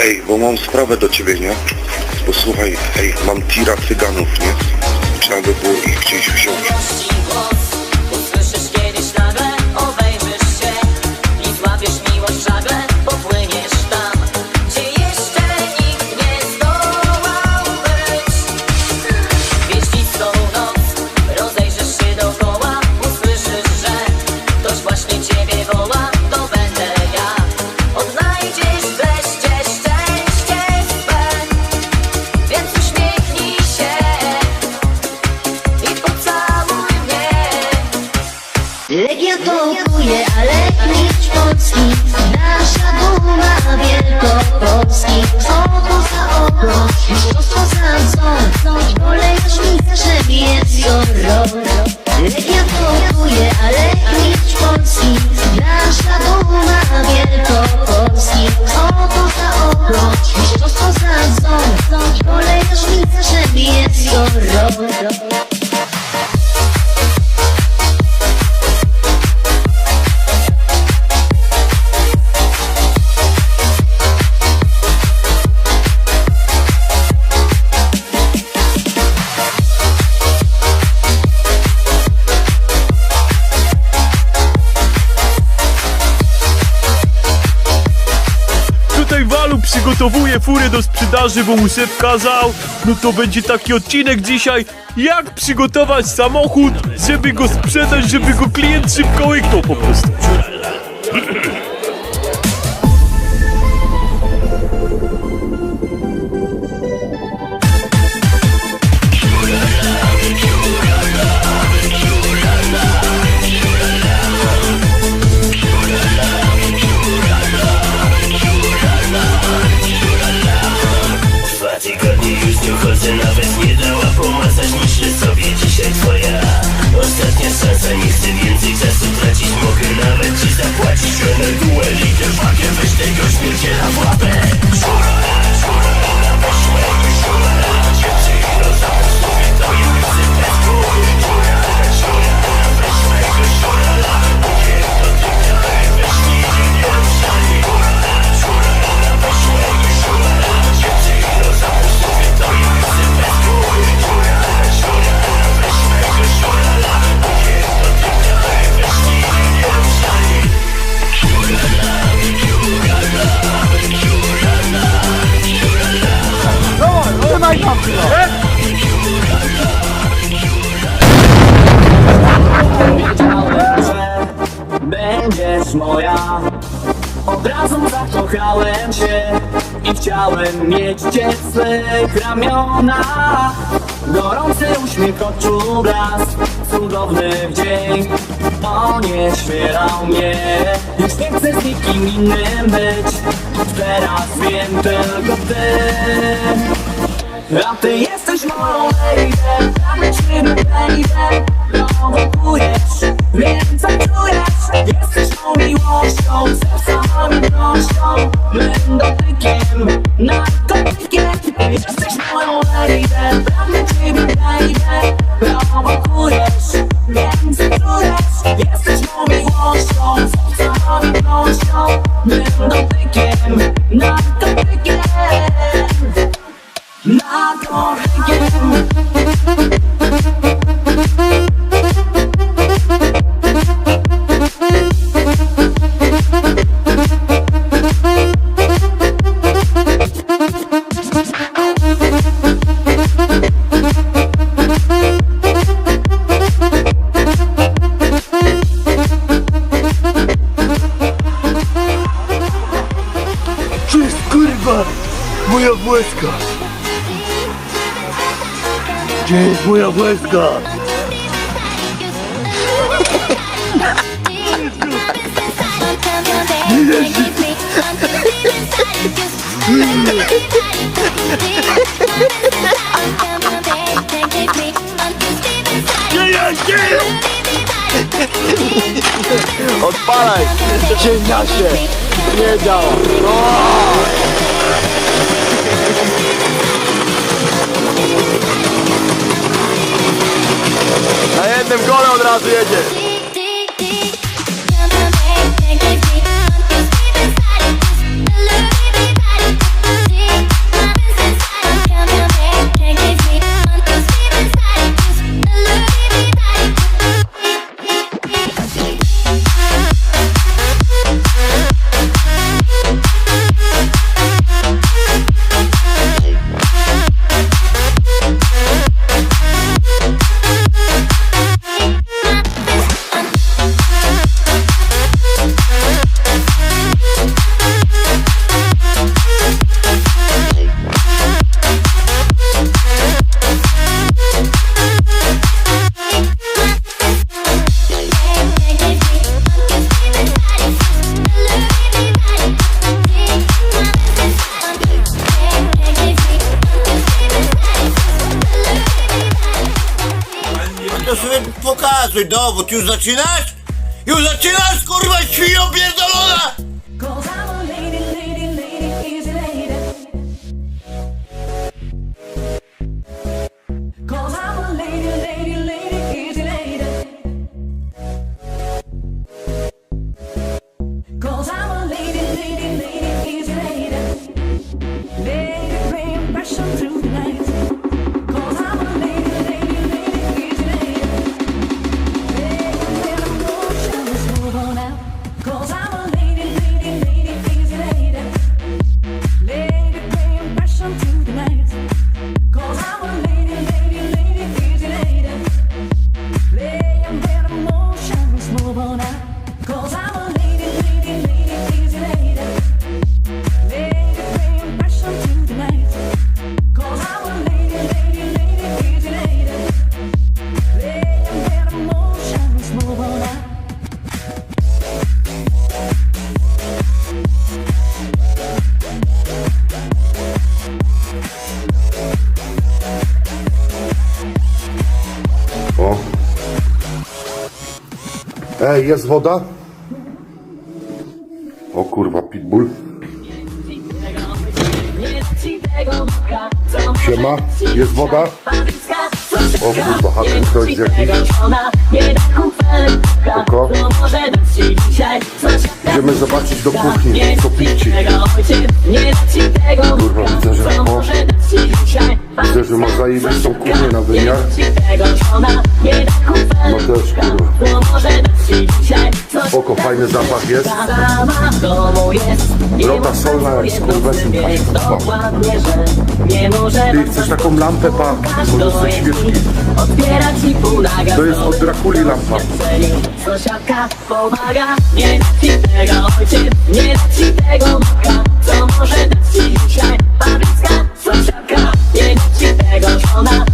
Ej, bo mam sprawę do ciebie, nie? Bo słuchaj, ej, mam tira cyganów, nie? Trzeba by było ich gdzieś wziąć. Legia pokuje, ale mistrz Polski. Nasza duma Wielkopolski. Oko za oko, mistrzostwo za ząb Kolejność mistrzem jest gorąco Legia pokuje, ale mistrz Polski. Nasza duma Wielkopolski Walu przygotowuje furę do sprzedaży, bo mu szef kazał. No to będzie taki odcinek dzisiaj, jak przygotować samochód, żeby go sprzedać, żeby go klient szybko łyknął po prostu. Będziesz moja. Od razu zakochałem się I chciałem mieć cię w swych ramionach Gorący uśmiech oczu blask Cudowny dzień Onieśmielał mnie. Już nie chcę z nikim innym być Teraz wiem tylko ty. A ty jesteś moją lady Pragnę ciebie baby Prowokujesz, wiem czujesz Jesteś moją miłością Serca miłością Mym dotykiem Narkotykiem Jesteś moją lady Pragnę ciebie baby. Prowokujesz, co czujesz Jesteś moją miłością Serca miłością Mym dotykiem Narkotykiem narkotykiem kurwa moja błyska? Gdzie jest moja błyska? Odpalaj! Cieniasie! Nie działa! Na jednym kole od razu jedzie! Pokazuj dowód, już zaczynasz? Już zaczynasz, kurwa, świnio pierdolona! Cause lady, lady, lady, Ej, jest woda? O kurwa, pitbull. Siema, jest woda? O kurwa, haken ktoś z jakiś. Oko. Idziemy zobaczyć do kuchni, co pici. Kurwa, widzę, że o. Widzę, że ma zajebistą kuchnię na wymiar. Spoko, fajny zapach jest. Rota solna jak skurwesyn. Ty chcesz taką lampę, pa? Może sobie świeczki. To jest od Drakuli lampa. Sąsiadka pomaga, nie ci tego ojciec, nie ci tego matka, co może dać ci dzisiaj babicka sąsiadka, nie ci tego żona,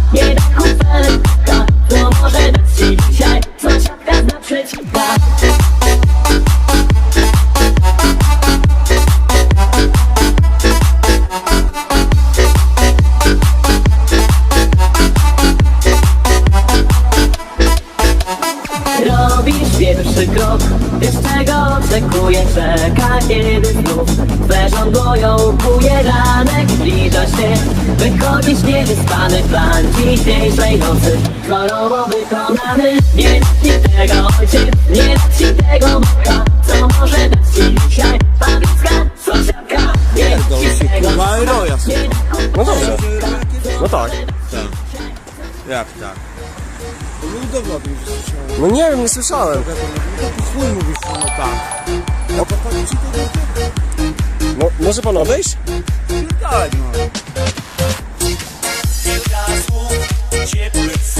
żądło kuje Ranek zbliża się, wychodzisz niewyspany plan dzisiejszej nocy Kolorowo wykonany, nie ci tego ojciec, nie ci tego matka Co może dać ci dzisiaj babicka, sąsiadka, nie ci tego nie da No dobrze. No tak. Jak tak? Nie udowodnił, że słyszałem. No nie wiem, nie słyszałem. No to chuj mówisz, no tak. No to chodzi ci to No, może pan odejść? Tak, no. Kilka słów, ciepłych